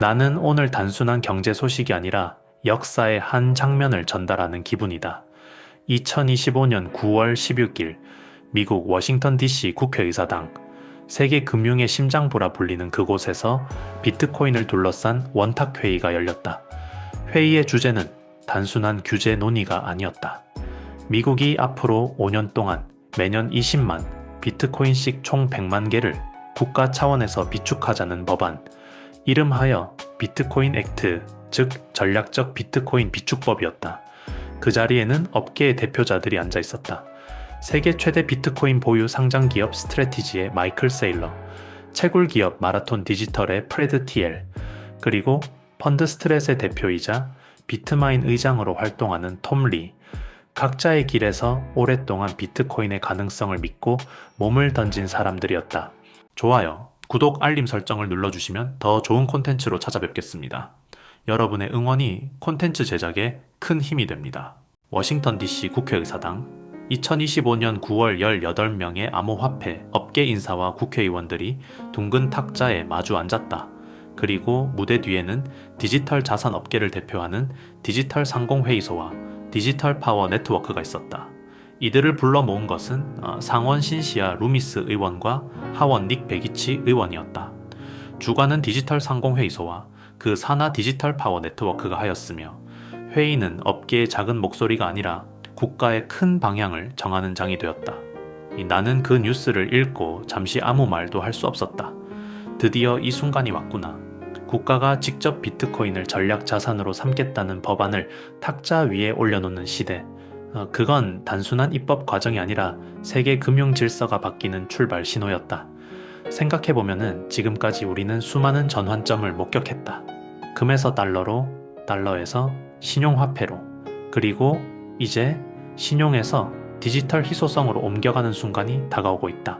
나는 오늘 단순한 경제 소식이 아니라 역사의 한 장면을 전달하는 기분이다. 2025년 9월 16일 미국 워싱턴 DC 국회의사당 세계 금융의 심장부라 불리는 그곳에서 비트코인을 둘러싼 원탁 회의가 열렸다. 회의의 주제는 단순한 규제 논의가 아니었다. 미국이 앞으로 5년 동안 매년 20만 비트코인씩 총 100만 개를 국가 차원에서 비축하자는 법안, 이름하여 비트코인 액트, 즉 전략적 비트코인 비축법이었다. 그 자리에는 업계의 대표자들이 앉아 있었다. 세계 최대 비트코인 보유 상장 기업 스트레티지의 마이클 세일러, 채굴 기업 마라톤 디지털의 프레드 티엘, 그리고 펀드 스트렛의 대표이자 비트마인 의장으로 활동하는 톰 리. 각자의 길에서 오랫동안 비트코인의 가능성을 믿고 몸을 던진 사람들이었다. 좋아요, 구독, 알림 설정을 눌러주시면 더 좋은 콘텐츠로 찾아뵙겠습니다. 여러분의 응원이 콘텐츠 제작에 큰 힘이 됩니다. 워싱턴 DC 국회의사당 2025년 9월 18명의 암호화폐 업계 인사와 국회의원들이 둥근 탁자에 마주 앉았다. 그리고 무대 뒤에는 디지털 자산 업계를 대표하는 디지털 상공회의소와 디지털 파워 네트워크가 있었다. 이들을 불러 모은 것은 어, 상원 신시아 루미스 의원과 하원 닉 베기치 의원이었다. 주관은 디지털 상공회의소와 그 산하 디지털 파워 네트워크가 하였으며 회의는 업계의 작은 목소리가 아니라 국가의 큰 방향을 정하는 장이 되었다. 이 나는 그 뉴스를 읽고 잠시 아무 말도 할 수 없었다. 드디어 이 순간이 왔구나. 국가가 직접 비트코인을 전략 자산으로 삼겠다는 법안을 탁자 위에 올려놓는 시대. 어, 그건 단순한 입법 과정이 아니라 세계 금융 질서가 바뀌는 출발 신호였다. 생각해보면은 지금까지 우리는 수많은 전환점을 목격했다. 금에서 달러로, 달러에서 신용화폐로, 그리고 이제 신용에서 디지털 희소성으로 옮겨가는 순간이 다가오고 있다.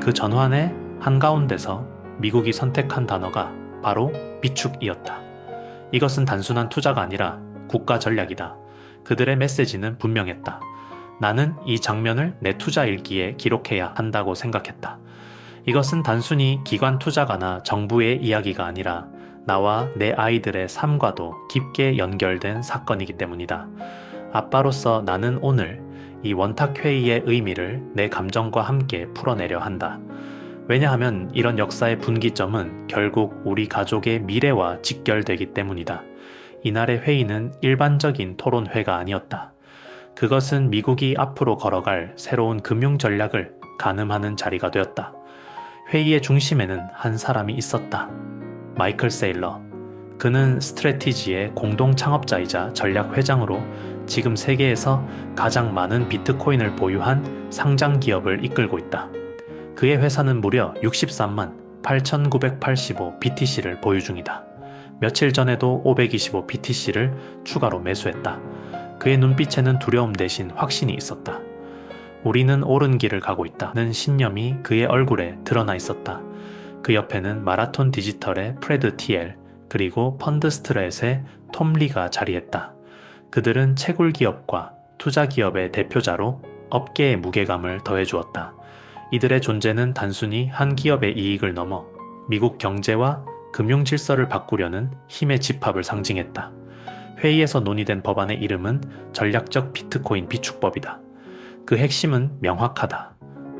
그 전환의 한가운데서 미국이 선택한 단어가 바로 비축이었다. 이것은 단순한 투자가 아니라 국가 전략이다. 그들의 메시지는 분명했다. 나는 이 장면을 내 투자 일기에 기록해야 한다고 생각했다. 이것은 단순히 기관 투자가나 정부의 이야기가 아니라 나와 내 아이들의 삶과도 깊게 연결된 사건이기 때문이다. 아빠로서 나는 오늘 이 원탁회의의 의미를 내 감정과 함께 풀어내려 한다. 왜냐하면 이런 역사의 분기점은 결국 우리 가족의 미래와 직결되기 때문이다. 이날의 회의는 일반적인 토론회가 아니었다. 그것은 미국이 앞으로 걸어갈 새로운 금융 전략을 가늠하는 자리가 되었다. 회의의 중심에는 한 사람이 있었다. 마이클 세일러. 그는 스트레티지의 공동 창업자이자 전략 회장으로 지금 세계에서 가장 많은 비트코인을 보유한 상장 기업을 이끌고 있다. 그의 회사는 무려 63만 8,985 BTC를 보유 중이다. 며칠 전에도 525 BTC를 추가로 매수했다. 그의 눈빛에는 두려움 대신 확신이 있었다. 우리는 옳은 길을 가고 있다 는 신념이 그의 얼굴에 드러나 있었다. 그 옆에는 마라톤 디지털의 프레드 티엘 그리고 펀드 스트렛의 톰 리가 자리했다. 그들은 채굴 기업과 투자 기업의 대표자로 업계의 무게감을 더해주었다. 이들의 존재는 단순히 한 기업의 이익을 넘어 미국 경제와 금융 질서를 바꾸려는 힘의 집합을 상징했다. 회의에서 논의된 법안의 이름은 전략적 비트코인 비축법이다. 그 핵심은 명확하다.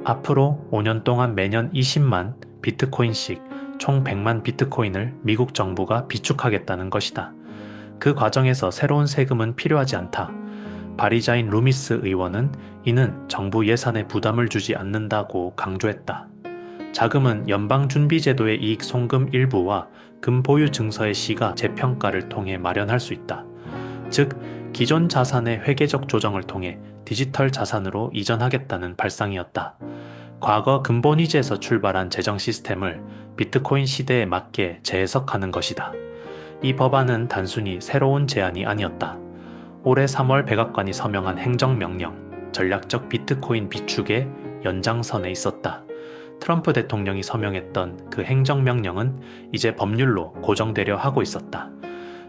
앞으로 5년 동안 매년 20만 비트코인씩 총 100만 비트코인을 미국 정부가 비축하겠다는 것이다. 그 과정에서 새로운 세금은 필요하지 않다. 발의자인 루미스 의원은 이는 정부 예산에 부담을 주지 않는다고 강조했다. 자금은 연방준비제도의 이익 송금 일부와 금보유 증서의 시가 재평가를 통해 마련할 수 있다. 즉, 기존 자산의 회계적 조정을 통해 디지털 자산으로 이전하겠다는 발상이었다. 과거 근본위제에서 출발한 재정 시스템을 비트코인 시대에 맞게 재해석하는 것이다. 이 법안은 단순히 새로운 제안이 아니었다. 올해 3월 백악관이 서명한 행정명령, 전략적 비트코인 비축의 연장선에 있었다. 트럼프 대통령이 서명했던 그 행정명령은 이제 법률로 고정되려 하고 있었다.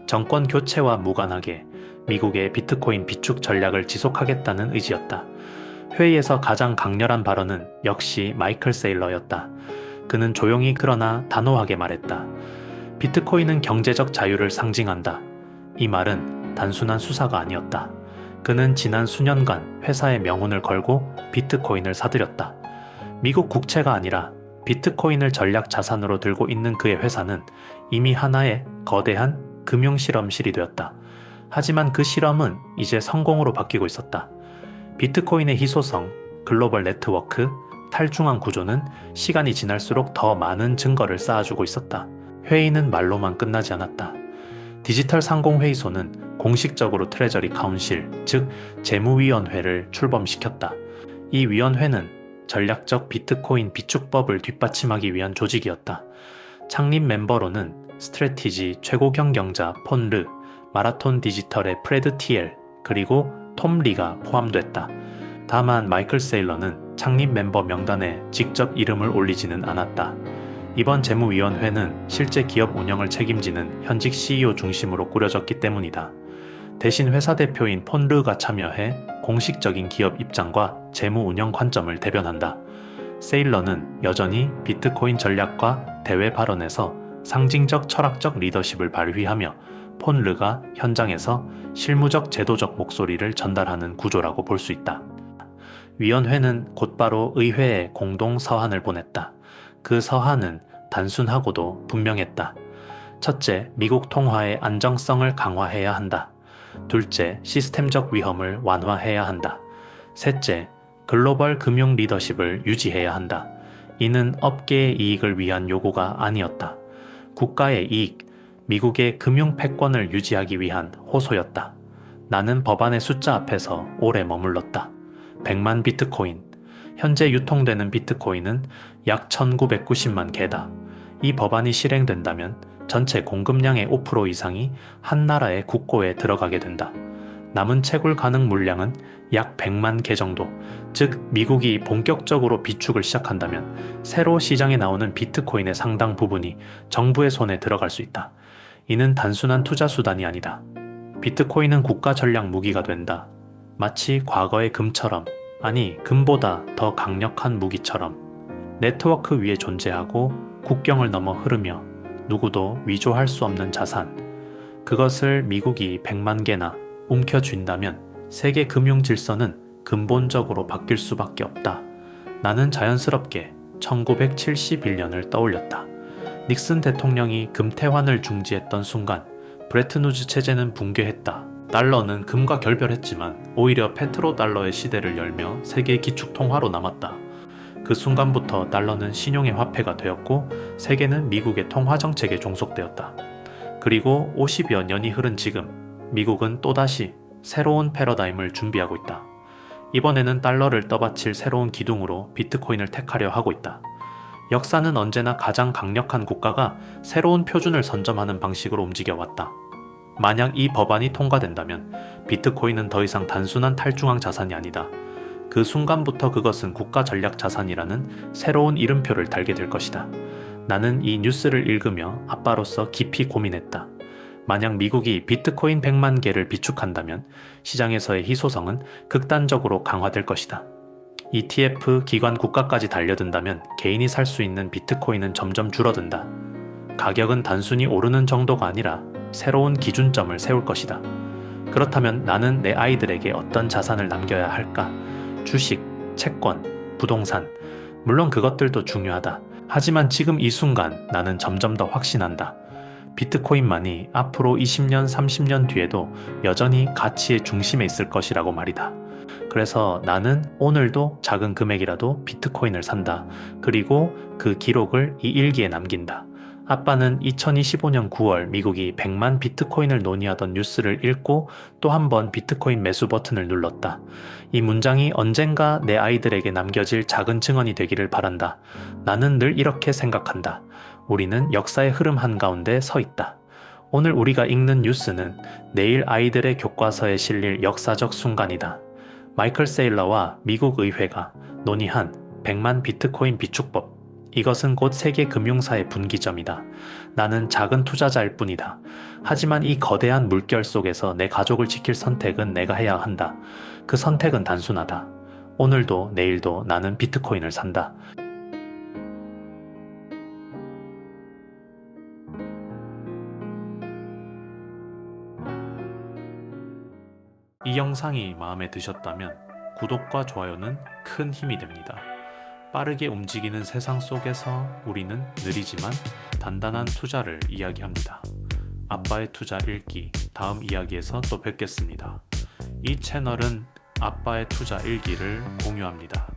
정권 교체와 무관하게 미국의 비트코인 비축 전략을 지속하겠다는 의지였다. 회의에서 가장 강렬한 발언은 역시 마이클 세일러였다. 그는 조용히 그러나 단호하게 말했다. 비트코인은 경제적 자유를 상징한다. 이 말은 단순한 수사가 아니었다. 그는 지난 수년간 회사의 명운을 걸고 비트코인을 사들였다. 미국 국채가 아니라 비트코인을 전략 자산으로 들고 있는 그의 회사는 이미 하나의 거대한 금융 실험실이 되었다. 하지만 그 실험은 이제 성공으로 바뀌고 있었다. 비트코인의 희소성, 글로벌 네트워크, 탈중앙 구조는 시간이 지날수록 더 많은 증거를 쌓아주고 있었다. 회의는 말로만 끝나지 않았다. 디지털 상공회의소는 공식적으로 트레저리 카운실, 즉 재무위원회를 출범시켰다. 이 위원회는 전략적 비트코인 비축법을 뒷받침하기 위한 조직이었다. 창립 멤버로는 스트레티지 최고 경영자 폰 르, 마라톤 디지털의 프레드 티엘, 그리고 톰 리가 포함됐다. 다만 마이클 세일러는 창립 멤버 명단에 직접 이름을 올리지는 않았다. 이번 재무위원회는 실제 기업 운영을 책임지는 현직 CEO 중심으로 꾸려졌기 때문이다. 대신 회사 대표인 폰르가 참여해 공식적인 기업 입장과 재무 운영 관점을 대변한다. 세일러는 여전히 비트코인 전략과 대외 발언에서 상징적 철학적 리더십을 발휘하며 폰르가 현장에서 실무적 제도적 목소리를 전달하는 구조라고 볼 수 있다. 위원회는 곧바로 의회에 공동 서한을 보냈다. 그 서한은 단순하고도 분명했다. 첫째, 미국 통화의 안정성을 강화해야 한다. 둘째, 시스템적 위험을 완화해야 한다. 셋째, 글로벌 금융 리더십을 유지해야 한다. 이는 업계의 이익을 위한 요구가 아니었다. 국가의 이익, 미국의 금융 패권을 유지하기 위한 호소였다. 나는 법안의 숫자 앞에서 오래 머물렀다. 100만 비트코인. 현재 유통되는 비트코인은 약 1990만 개다. 이 법안이 실행된다면 전체 공급량의 5% 이상이 한 나라의 국고에 들어가게 된다. 남은 채굴 가능 물량은 약 100만 개 정도, 즉 미국이 본격적으로 비축을 시작한다면 새로 시장에 나오는 비트코인의 상당 부분이 정부의 손에 들어갈 수 있다. 이는 단순한 투자 수단이 아니다. 비트코인은 국가 전략 무기가 된다. 마치 과거의 금처럼, 아니, 금보다 더 강력한 무기처럼 네트워크 위에 존재하고 국경을 넘어 흐르며 누구도 위조할 수 없는 자산. 그것을 미국이 100만 개나 움켜쥔다면 세계 금융 질서는 근본적으로 바뀔 수밖에 없다. 나는 자연스럽게 1971년을 떠올렸다. 닉슨 대통령이 금태환을 중지했던 순간 브레트누즈 체제는 붕괴했다. 달러는 금과 결별했지만 오히려 페트로 달러의 시대를 열며 세계 기축 통화로 남았다. 그 순간부터 달러는 신용의 화폐가 되었고 세계는 미국의 통화 정책에 종속되었다. 그리고 50여 년이 흐른 지금 미국은 또다시 새로운 패러다임을 준비하고 있다. 이번에는 달러를 떠받칠 새로운 기둥으로 비트코인을 택하려 하고 있다. 역사는 언제나 가장 강력한 국가가 새로운 표준을 선점하는 방식으로 움직여왔다. 만약 이 법안이 통과된다면 비트코인은 더 이상 단순한 탈중앙 자산이 아니다. 그 순간부터 그것은 국가 전략 자산이라는 새로운 이름표를 달게 될 것이다. 나는 이 뉴스를 읽으며 아빠로서 깊이 고민했다. 만약 미국이 비트코인 100만 개를 비축한다면 시장에서의 희소성은 극단적으로 강화될 것이다. ETF, 기관, 국가까지 달려든다면 개인이 살 수 있는 비트코인은 점점 줄어든다. 가격은 단순히 오르는 정도가 아니라 새로운 기준점을 세울 것이다. 그렇다면 나는 내 아이들에게 어떤 자산을 남겨야 할까? 주식, 채권, 부동산. 물론 그것들도 중요하다. 하지만 지금 이 순간 나는 점점 더 확신한다. 비트코인만이 앞으로 20년, 30년 뒤에도 여전히 가치의 중심에 있을 것이라고 말이다. 그래서 나는 오늘도 작은 금액이라도 비트코인을 산다. 그리고 그 기록을 이 일기에 남긴다. 아빠는 2025년 9월 미국이 100만 비트코인을 논의하던 뉴스를 읽고 또 한 번 비트코인 매수 버튼을 눌렀다. 이 문장이 언젠가 내 아이들에게 남겨질 작은 증언이 되기를 바란다. 나는 늘 이렇게 생각한다. 우리는 역사의 흐름 한가운데 서 있다. 오늘 우리가 읽는 뉴스는 내일 아이들의 교과서에 실릴 역사적 순간이다. 마이클 세일러와 미국 의회가 논의한 100만 비트코인 비축법. 이것은 곧 세계 금융사의 분기점이다. 나는 작은 투자자일 뿐이다. 하지만 이 거대한 물결 속에서 내 가족을 지킬 선택은 내가 해야 한다. 그 선택은 단순하다. 오늘도 내일도 나는 비트코인을 산다. 이 영상이 마음에 드셨다면 구독과 좋아요는 큰 힘이 됩니다. 빠르게 움직이는 세상 속에서 우리는 느리지만 단단한 투자를 이야기합니다. 아빠의 투자 읽기 다음 이야기에서 또 뵙겠습니다. 이 채널은 아빠의 투자 일기를 공유합니다.